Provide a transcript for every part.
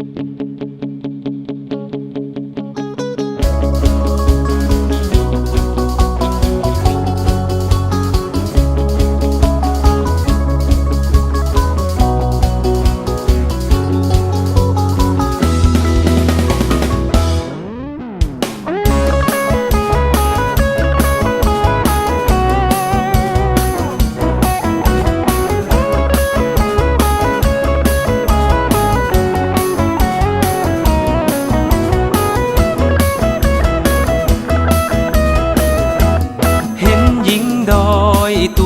เ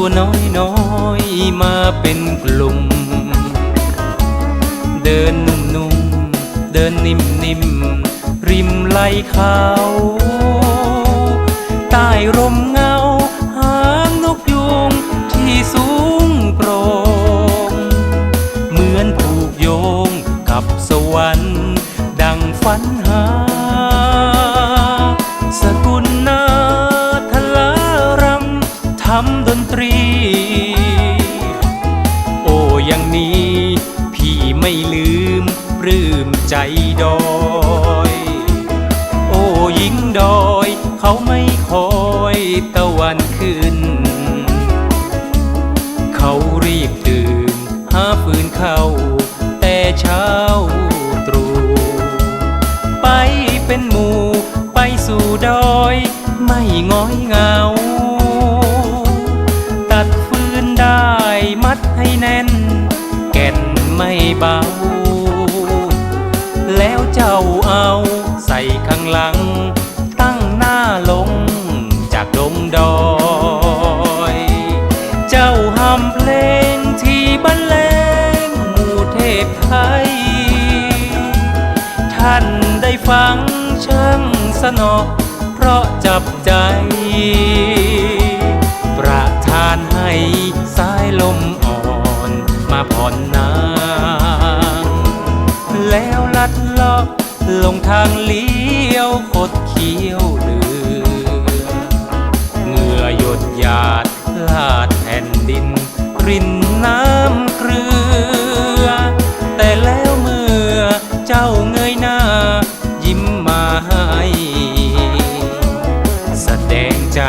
ตัวน้อยน้อยมาเป็นกลุ่ม เดินนุ่มนุ่มเดินนิ่มนิ่มริมไหลเขา ใต้ร่ม ใจดอย โอ้หญิงดอย เขาไม่คอยตะวันขึ้น เขารีบตื่นหาฟืนเข้า แต่เช้าตรู่ไปเป็นหมู่ไปสู่ดอย ไม่ง้อยเงา ตัดฟืนได้มัดให้แน่น แก่นไม่เบา ใส่ข้างหลัง ตั้งหน้าลงจากดงดอย เจ้าหำเพลงที่บรรเลงหมู่เทพไทย ท่านได้ฟังช่างสนอเพราะจับใจ ประทานให้สายลมอ่อนมาผ่อนนา ลงทางเลี้ยวคดเคี้ยวเดือเหงื่อหยดหยาดลาดแผ่นดินกริ่นน้ำเกลือ แต่แล้วเมื่อเจ้าเงยหน้า ยิ้มมาให้แสดงใจ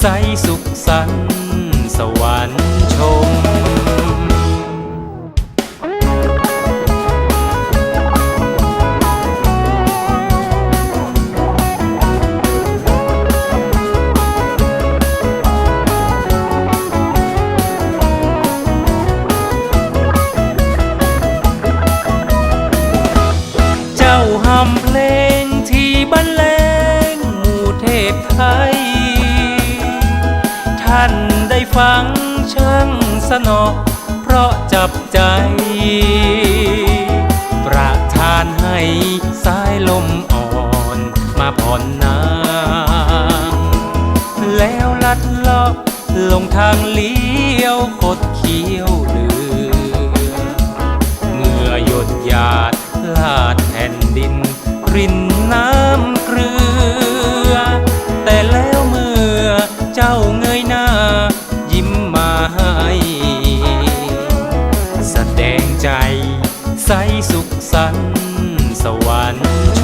ใสสุขสันต์สวรรค์ชมำเพลงที่บรรเลงหมู่เทพไทย ท่านได้ฟังช่างสนอเพราะจับใจ ประทานให้สายลมอ่อนมาผ่อนนางแล้วลัดเลาะลงทางเลี้ยวคดเคี้ยวเดือเหงื่อหยดหยาดลาดแผ่นดิน กริ่นน้ำเกลือ แต่แล้วเมื่อเจ้าเงยหน้า ยิ้มมาให้แสดงใจใสสุขสันต์สวรรค์ช